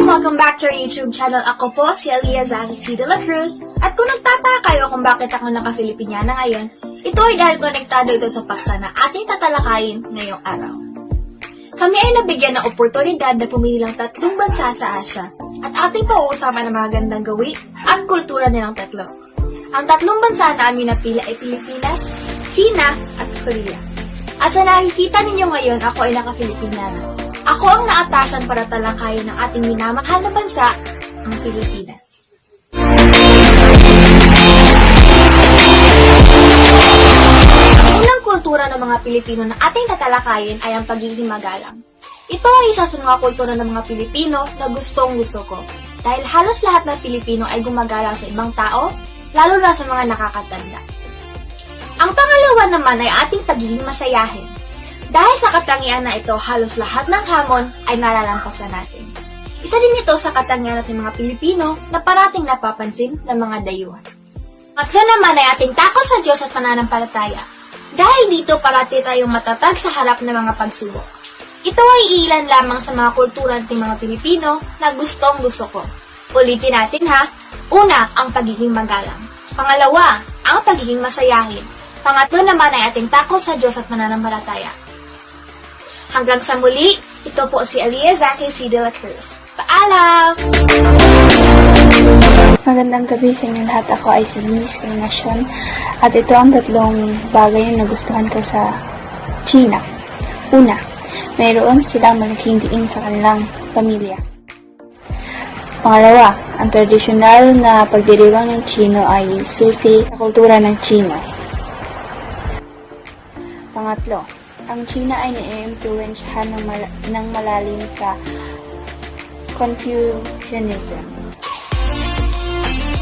Welcome back to our YouTube channel. Ako po si Alia Zaki C. De La Cruz. At kung nagtataka kayo kung bakit ako naka-Filipiniana ngayon, ito ay dahil konektado ito sa paksa na ating tatalakayin ngayong araw. Kami ay nabigyan ng oportunidad na pumili ng tatlong bansa sa Asia at ating pauusapan ang mga gandang gawi at kultura nilang tatlo. Ang tatlong bansa na aming napila ay Pilipinas, China at Korea. At sa nakikita ninyo ngayon, ako ay naka-Filipiniana. Ako ang naatasan para talakayin ng ating minamahal na bansa, ang Pilipinas. Ang unang kultura ng mga Pilipino na ating tatalakayin ay ang pagiging magalang. Ito ay isa sa mga kultura ng mga Pilipino na gustong gusto ko. Dahil halos lahat ng Pilipino ay gumagalang sa ibang tao, lalo na sa mga nakakatanda. Ang pangalawa naman ay ating pagiging masayahin. Dahil sa katangian na ito, halos lahat ng hamon ay nalalampasan natin. Isa din ito sa katangian natin mga Pilipino na parating napapansin ng mga dayuhan. Matlo naman ay ating takot sa Diyos at pananampalataya. Dahil dito parati tayong matatag sa harap ng mga pagsubok. Ito ay ilan lamang sa mga kultura ng mga Pilipino na gustong gusto ko. Ulitin natin ha. Una, ang pagiging magalang. Pangalawa, ang pagiging masayahin. Pangatlo naman ay ating takot sa Diyos at mananampalataya. Hanggang sa muli, ito po si Alia Zaki C. De La Cruz. Paalam! Magandang gabi sa inyo lahat. Ako ay si Miss Encarnacion at ito ang tatlong bagay na nagustuhan ko sa China. Una, mayroon silang malaking diin sa kanilang pamilya. Pangalawa, ang tradisyonal na pagdiriwang ng Chino ay susi sa kultura ng Chino. Pangatlo, ang China ay na-influensyahan ng, mal- ng malalim sa Confucianism.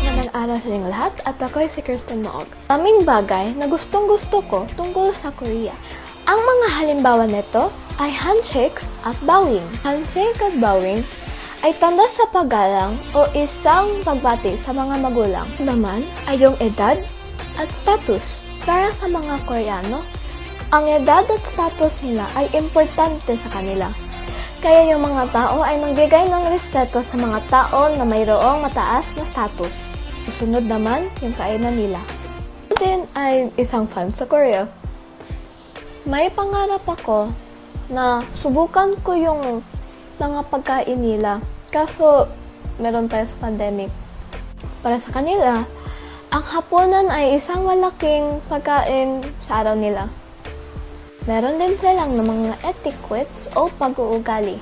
Magandang araw sa inyong lahat at ako ay si Kirsten Moog. Aming bagay na gustong gusto ko tungkol sa Korea. Ang mga halimbawa nito ay handshake at bowing. Handshake at bowing ay tanda sa paggalang o isang pagbati sa mga magulang. Naman ay yung edad at status. Para sa mga Koreano, ang edad at status nila ay importante sa kanila. Kaya yung mga tao ay nagbigay ng respeto sa mga tao na mayroong mataas na status. Susunod naman yung kainan nila. Din ay isang fan sa Korea. May pangarap ako na subukan ko yung mga pagkain nila. Kaso, meron tayo sa pandemic. Para sa kanila, ang hapunan ay isang malaking pagkain sa araw nila. Meron din silang ng mga etiquettes o pag-uugali.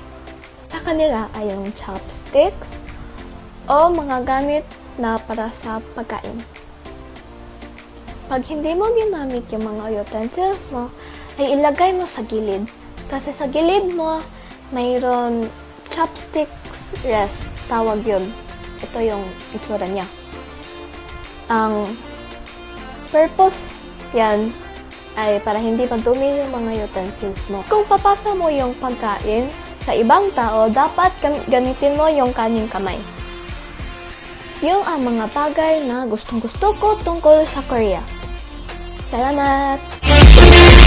Sa kanila ay yung chopsticks o mga gamit na para sa pagkain. Pag hindi mo ginamit yung mga utensils mo, ay ilagay mo sa gilid. Kasi sa gilid mo, mayroon chopsticks rest. Tawag yun. Ito yung itsura niya. Ang purpose yan ay para hindi pagdumi yung mga utensils mo. Kung papasa mo yung pagkain sa ibang tao, dapat gam- gamitin mo yung kaning kamay. Yung ang mga bagay na gustong gusto ko tungkol sa Korea. Salamat!